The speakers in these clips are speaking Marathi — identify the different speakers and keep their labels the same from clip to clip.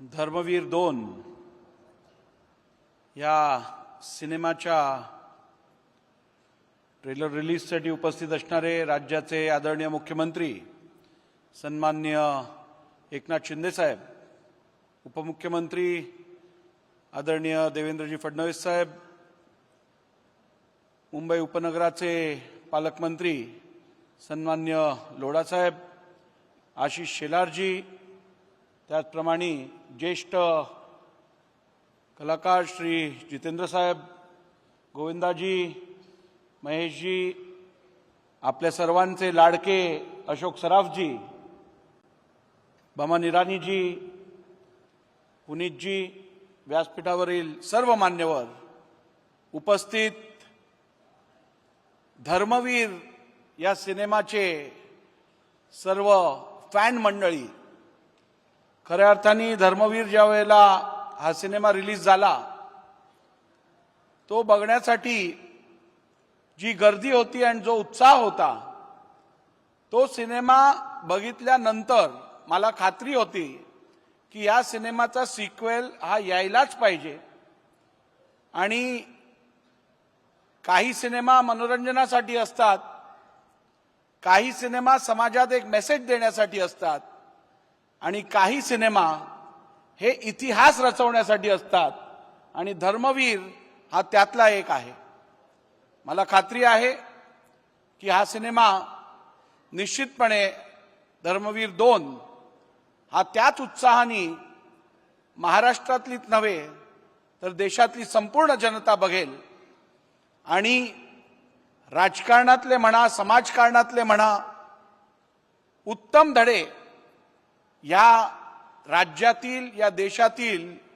Speaker 1: धर्मवीर दोन या सिनेमाच्या ट्रेलर रिलीजसाठी उपस्थित असणारे राज्याचे आदरणीय मुख्यमंत्री सन्मान्य एकनाथ शिंदेसाहेब उपमुख्यमंत्री आदरणीय देवेंद्रजी फडणवीस साहेब मुंबई उपनगराचे पालकमंत्री सन्मान्य लोढासाहेब आशिष शेलारजी त्याचप्रमाणे ज्येष्ठ कलाकार श्री जितेंद्र साहेब गोविंदाजी महेशजी आपल्या सर्वांचे लाडके अशोक सराफजी बमन इराणीजी पुनीतजी व्यासपीठावरील सर्व मान्यवर उपस्थित धर्मवीर या सिनेमाचे सर्व फॅन मंडळी खऱ्या अर्थाने धर्मवीर ज्या वेळेला हा सिनेमा रिलीज झाला तो बघण्यासाठी जी गर्दी होती आणि जो उत्साह होता तो सिनेमा बघितल्यानंतर मला खात्री होती की या सिनेमाचा सिक्वेल हा यायलाच पाहिजे. आणि काही सिनेमा मनोरंजनासाठी असतात काही सिनेमा समाजात एक मेसेज देण्यासाठी असतात. आणि काही सिनेमा हे इतिहास रचवण्यासाठी असतात आणि धर्मवीर हा त्यातला एक आहे. मला खात्री आहे की हा सिनेमा निश्चितपणे धर्मवीर दोन हा त्याच उत्साहाने महाराष्ट्रातलीच नव्हे तर देशातली संपूर्ण जनता बघेल. आणि राजकारणातले म्हणा समाजकारणातले म्हणा उत्तम धडे या राज्यातील या देशातील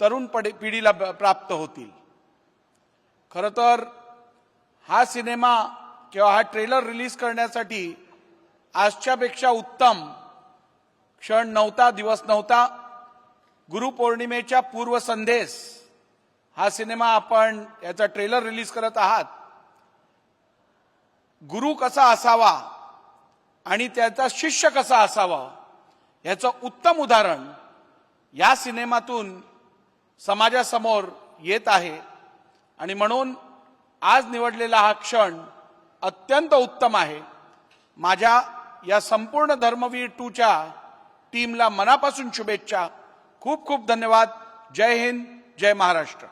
Speaker 1: तरुण पडे- पिढीला प्राप्त होतील. खरं तर हा सिनेमा किंवा हा ट्रेलर रिलीज करण्यासाठी आजच्यापेक्षा उत्तम क्षण नव्हता दिवस नव्हता. गुरुपौर्णिमेच्या पूर्वसंध्येस हा सिनेमा आपण याचा ट्रेलर रिलीज करत आहात. गुरु कसा असावा आणि त्याचा शिष्य कसा असावा याचं उत्तम उदाहरण या सिनेमातून समाजासमोर येत आहे. आणि म्हणून आज निवडलेला हा क्षण अत्यंत उत्तम आहे. माझ्या या संपूर्ण धर्मवीर टूच्या टीमला मनापासून शुभेच्छा. खूप खूप धन्यवाद. जय हिंद जय महाराष्ट्र.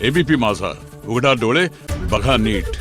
Speaker 2: एबीपी माझा. उघडा डोळे बघा नीट.